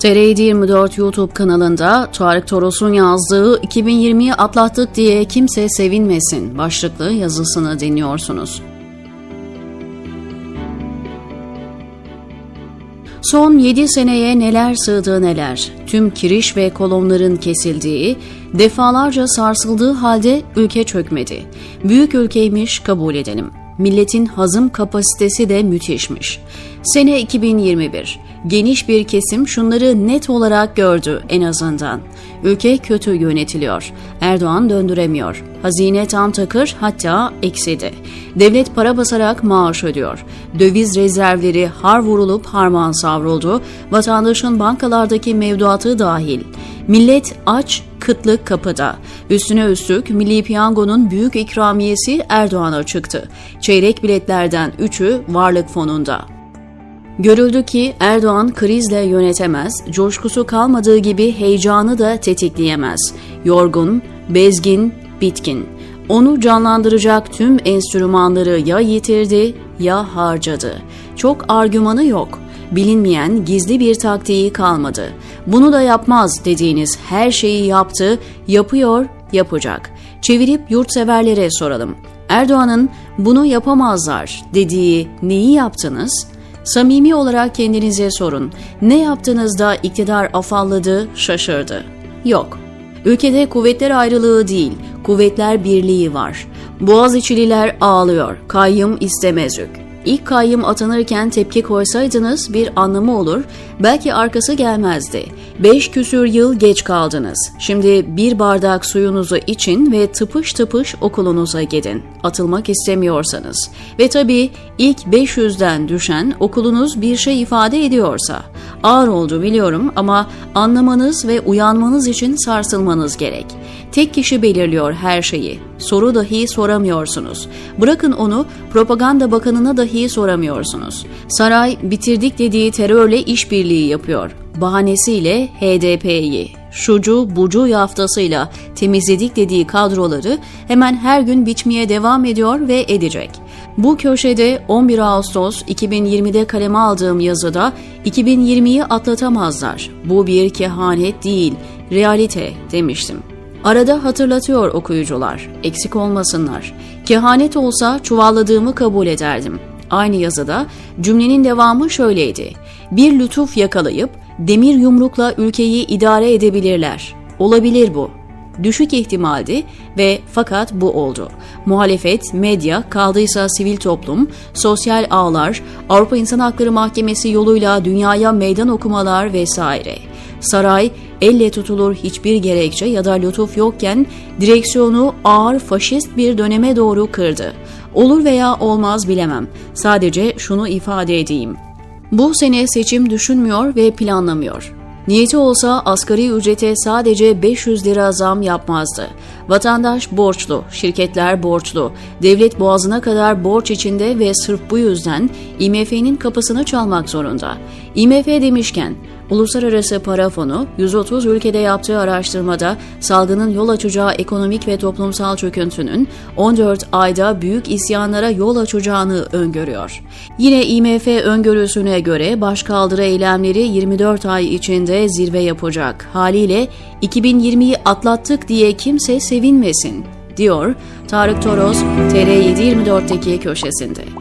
TR724 YouTube kanalında Tarık Toros'un yazdığı 2020'yi atlattık diye kimse sevinmesin başlıklı yazısını dinliyorsunuz. Son 7 seneye neler sığdı neler, tüm kiriş ve kolonların kesildiği, defalarca sarsıldığı halde ülke çökmedi. Büyük ülkeymiş kabul edelim. Milletin hazım kapasitesi de müthişmiş. Sene 2021. Geniş bir kesim şunları net olarak gördü en azından. Ülke kötü yönetiliyor. Erdoğan döndüremiyor. Hazine tam takır hatta eksidi. Devlet para basarak maaş ödüyor. Döviz rezervleri har vurulup harman savruldu. Vatandaşın bankalardaki mevduatı dahil. Millet aç, kıtlık kapıda. Üstüne üstlük Milli Piyango'nun büyük ikramiyesi Erdoğan'a çıktı. Çeyrek biletlerden 3'ü varlık fonunda. Görüldü ki Erdoğan krizle yönetemez, coşkusu kalmadığı gibi heyecanı da tetikleyemez. Yorgun, bezgin, bitkin. Onu canlandıracak tüm enstrümanları ya yitirdi ya harcadı. Çok argümanı yok. Bilinmeyen gizli bir taktiği kalmadı. Bunu da yapmaz dediğiniz her şeyi yaptı, yapıyor, yapacak. Çevirip yurtseverlere soralım. Erdoğan'ın bunu yapamazlar dediği neyi yaptınız?'' Samimi olarak kendinize sorun. Ne yaptığınızda iktidar afalladı, şaşırdı? Yok. Ülkede kuvvetler ayrılığı değil, kuvvetler birliği var. Boğaziçi'liler ağlıyor, kayyum istemezük. İlk kayyum atanırken tepki koysaydınız bir anlamı olur, belki arkası gelmezdi. Beş küsür yıl geç kaldınız. Şimdi bir bardak suyunuzu için ve tıpış tıpış okulunuza gidin. Atılmak istemiyorsanız. Ve tabii ilk 500'den düşen okulunuz bir şey ifade ediyorsa. Ağır oldu biliyorum ama anlamanız ve uyanmanız için sarsılmanız gerek. Tek kişi belirliyor her şeyi. Soru dahi soramıyorsunuz. Bırakın onu propaganda bakanına dahi soramıyorsunuz. Saray bitirdik dediği terörle işbirliği yapıyor. Bahanesiyle HDP'yi, şucu bucu yaftasıyla temizledik dediği kadroları hemen her gün biçmeye devam ediyor ve edecek. Bu köşede 11 Ağustos 2020'de kaleme aldığım yazıda 2020'yi atlatamazlar. Bu bir kehanet değil, realite demiştim. Arada hatırlatıyor okuyucular, eksik olmasınlar. Kehanet olsa çuvalladığımı kabul ederdim. Aynı yazıda cümlenin devamı şöyleydi. Bir lütuf yakalayıp demir yumrukla ülkeyi idare edebilirler. Olabilir bu. Düşük ihtimaldi ve fakat bu oldu. Muhalefet, medya, kaldıysa sivil toplum, sosyal ağlar, Avrupa İnsan Hakları Mahkemesi yoluyla dünyaya meydan okumalar vesaire. Saray, elle tutulur hiçbir gerekçe ya da lütuf yokken direksiyonu ağır faşist bir döneme doğru kırdı. Olur veya olmaz bilemem. Sadece şunu ifade edeyim. Bu sene seçim düşünmüyor ve planlamıyor. Niyeti olsa asgari ücrete sadece 500 lira zam yapmazdı. Vatandaş borçlu, şirketler borçlu, devlet boğazına kadar borç içinde ve sırf bu yüzden IMF'nin kapısını çalmak zorunda. IMF demişken Uluslararası Para Fonu 130 ülkede yaptığı araştırmada salgının yol açacağı ekonomik ve toplumsal çöküntünün 14 ayda büyük isyanlara yol açacağını öngörüyor. Yine IMF öngörüsüne göre başkaldırı eylemleri 24 ay içinde zirve yapacak. Haliyle 2020'yi atlattık diye kimse sevinmesin, diyor Tarık Toros TR724'teki köşesinde.